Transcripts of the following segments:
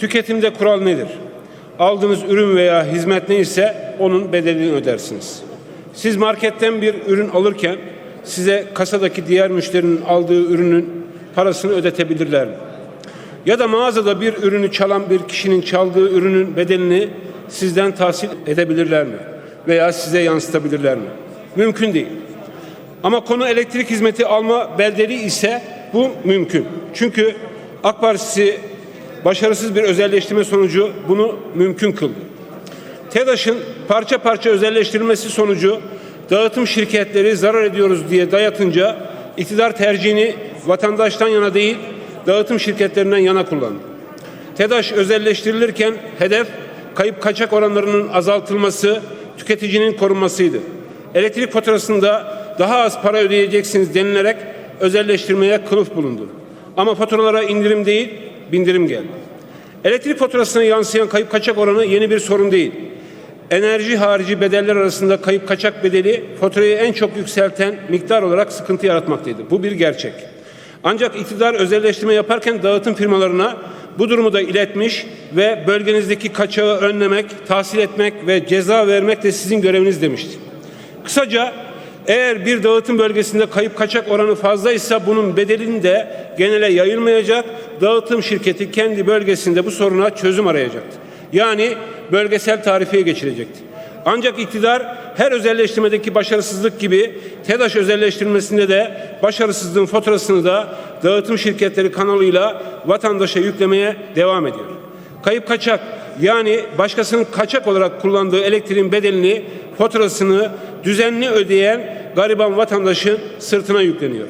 Tüketimde kural nedir? Aldığınız ürün veya hizmet neyse onun bedelini ödersiniz. Siz marketten bir ürün alırken size kasadaki diğer müşterinin aldığı ürünün parasını ödetebilirler mi? Ya da mağazada bir ürünü çalan bir kişinin çaldığı ürünün bedelini sizden tahsil edebilirler mi? Veya size yansıtabilirler mi? Mümkün değil. Ama konu elektrik hizmeti alma bedeli ise bu mümkün. Çünkü AK Partisi başarısız bir özelleştirme sonucu bunu mümkün kıldı. TEDAŞ'ın parça parça özelleştirilmesi sonucu dağıtım şirketleri zarar ediyoruz diye dayatınca iktidar tercihini vatandaştan yana değil dağıtım şirketlerinden yana kullandı. TEDAŞ özelleştirilirken hedef kayıp kaçak oranlarının azaltılması, tüketicinin korunmasıydı. Elektrik faturasında daha az para ödeyeceksiniz denilerek özelleştirmeye kılıf bulundu. Ama faturalara indirim değil, bindirim geldi. Elektrik faturasına yansıyan kayıp kaçak oranı yeni bir sorun değil. Enerji harici bedeller arasında kayıp kaçak bedeli faturayı en çok yükselten miktar olarak sıkıntı yaratmaktaydı. Bu bir gerçek. Ancak iktidar özelleştirme yaparken dağıtım firmalarına bu durumu da iletmiş ve bölgenizdeki kaçağı önlemek, tahsil etmek ve ceza vermek de sizin göreviniz demişti. Kısaca eğer bir dağıtım bölgesinde kayıp kaçak oranı fazlaysa bunun bedelini de genele yayılmayacak, dağıtım şirketi kendi bölgesinde bu soruna çözüm arayacaktı. Yani bölgesel tarifeye geçirecekti. Ancak iktidar her özelleştirmedeki başarısızlık gibi TEDAŞ özelleştirmesinde de başarısızlığın faturasını da dağıtım şirketleri kanalıyla vatandaşa yüklemeye devam ediyor. Kayıp kaçak yani başkasının kaçak olarak kullandığı elektriğin bedelini, faturasını düzenli ödeyen gariban vatandaşın sırtına yükleniyor.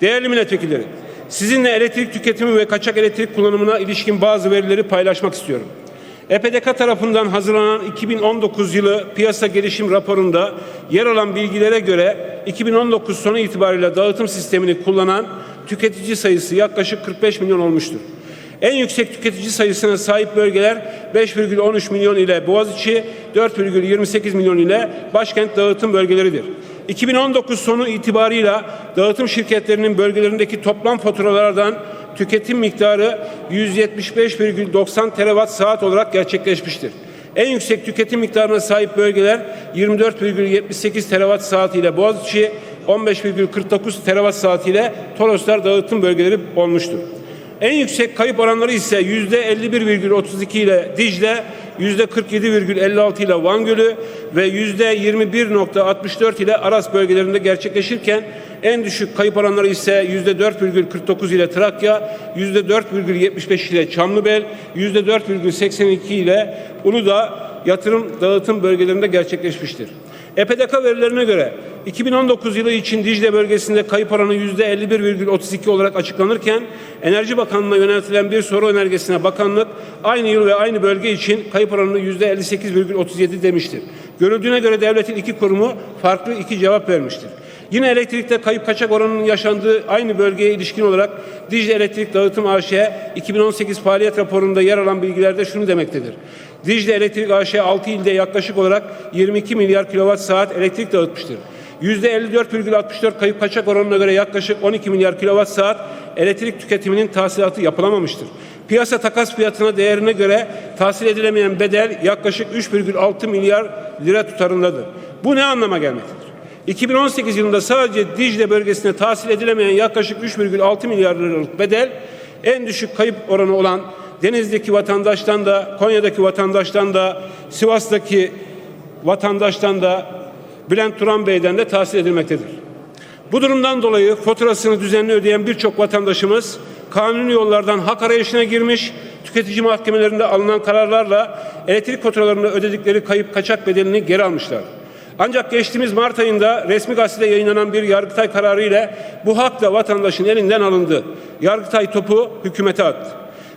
Değerli milletvekilleri, sizinle elektrik tüketimi ve kaçak elektrik kullanımına ilişkin bazı verileri paylaşmak istiyorum. EPDK tarafından hazırlanan 2019 yılı piyasa gelişim raporunda yer alan bilgilere göre 2019 sonu itibariyle dağıtım sistemini kullanan tüketici sayısı yaklaşık 45 milyon olmuştur. En yüksek tüketici sayısına sahip bölgeler 5,13 milyon ile Boğaziçi, 4,28 milyon ile başkent dağıtım bölgeleridir. 2019 sonu itibarıyla dağıtım şirketlerinin bölgelerindeki toplam faturalardan tüketim miktarı 175,90 terawatt saat olarak gerçekleşmiştir. En yüksek tüketim miktarına sahip bölgeler 24,78 terawatt saat ile Boğaziçi, 15,49 terawatt saat ile Toroslar dağıtım bölgeleri olmuştur. En yüksek kayıp oranları ise yüzde 51,32 ile Dicle, yüzde 47,56 ile Van Gölü ve yüzde 21,64 ile Aras bölgelerinde gerçekleşirken en düşük kayıp oranları ise yüzde 4,49 ile Trakya, yüzde 4,75 ile Çamlıbel, yüzde 4,82 ile Uludağ yatırım dağıtım bölgelerinde gerçekleşmiştir. EPDK verilerine göre 2019 yılı için Dicle bölgesinde kayıp oranı %51,32 olarak açıklanırken Enerji Bakanlığı'na yöneltilen bir soru önergesine bakanlık aynı yıl ve aynı bölge için kayıp oranını %58,37 demiştir. Görüldüğüne göre devletin iki kurumu farklı iki cevap vermiştir. Yine elektrikte kayıp kaçak oranının yaşandığı aynı bölgeye ilişkin olarak Dicle Elektrik Dağıtım AŞ 2018 faaliyet raporunda yer alan bilgilerde şunu demektedir. Dicle Elektrik AŞ 6 ilde yaklaşık olarak 22 milyar kilowatt saat elektrik dağıtmıştır. %54,64 kayıp kaçak oranına göre yaklaşık 12 milyar kilowatt saat elektrik tüketiminin tahsilatı yapılamamıştır. Piyasa takas fiyatına değerine göre tahsil edilemeyen bedel yaklaşık 3,6 milyar lira tutarındadır. Bu ne anlama gelmektedir? 2018 yılında sadece Dicle bölgesine tahsil edilemeyen yaklaşık 3,6 milyar liralık bedel en düşük kayıp oranı olan Denizli'deki vatandaştan da, Konya'daki vatandaştan da, Sivas'taki vatandaştan da, Bülent Turan Bey'den de tahsil edilmektedir. Bu durumdan dolayı faturasını düzenli ödeyen birçok vatandaşımız kanuni yollardan hak arayışına girmiş, tüketici mahkemelerinde alınan kararlarla elektrik faturalarını ödedikleri kayıp kaçak bedelini geri almışlar. Ancak geçtiğimiz Mart ayında resmi gazetede yayınlanan bir Yargıtay kararı ile bu hak da vatandaşın elinden alındı. Yargıtay topu hükümete attı.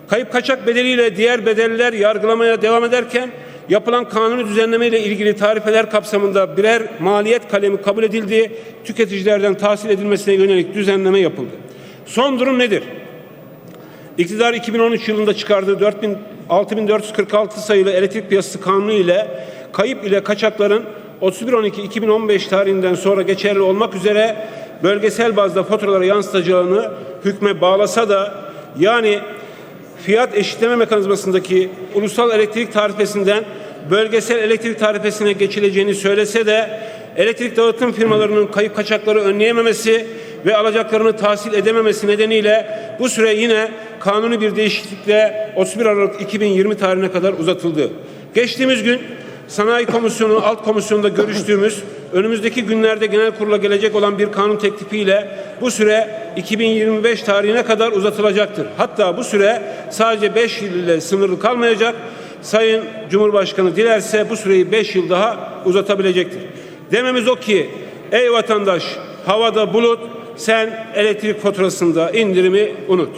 Kayıp kaçak bedeliyle diğer bedeller yargılamaya devam ederken yapılan kanuni düzenleme ile ilgili tarifeler kapsamında birer maliyet kalemi kabul edildi. Tüketicilerden tahsil edilmesine yönelik düzenleme yapıldı. Son durum nedir? İktidar 2013 yılında çıkardığı 4000 6446 sayılı elektrik piyasası kanunu ile kayıp ile kaçakların 31.12.2015 tarihinden sonra geçerli olmak üzere bölgesel bazda faturalara yansıtacağını hükme bağlasa da yani fiyat eşitleme mekanizmasındaki ulusal elektrik tarifesinden bölgesel elektrik tarifesine geçileceğini söylese de elektrik dağıtım firmalarının kayıp kaçakları önleyememesi ve alacaklarını tahsil edememesi nedeniyle bu süre yine kanuni bir değişiklikle 31 Aralık 2020 tarihine kadar uzatıldı. Geçtiğimiz gün Sanayi Komisyonu alt komisyonunda görüştüğümüz önümüzdeki günlerde genel kurula gelecek olan bir kanun teklifiyle bu süre 2025 tarihine kadar uzatılacaktır. Hatta bu süre sadece 5 yıl ile sınırlı kalmayacak. Sayın Cumhurbaşkanı dilerse bu süreyi 5 yıl daha uzatabilecektir. Dememiz o ki ey vatandaş havada bulut sen elektrik faturasında indirimi unut.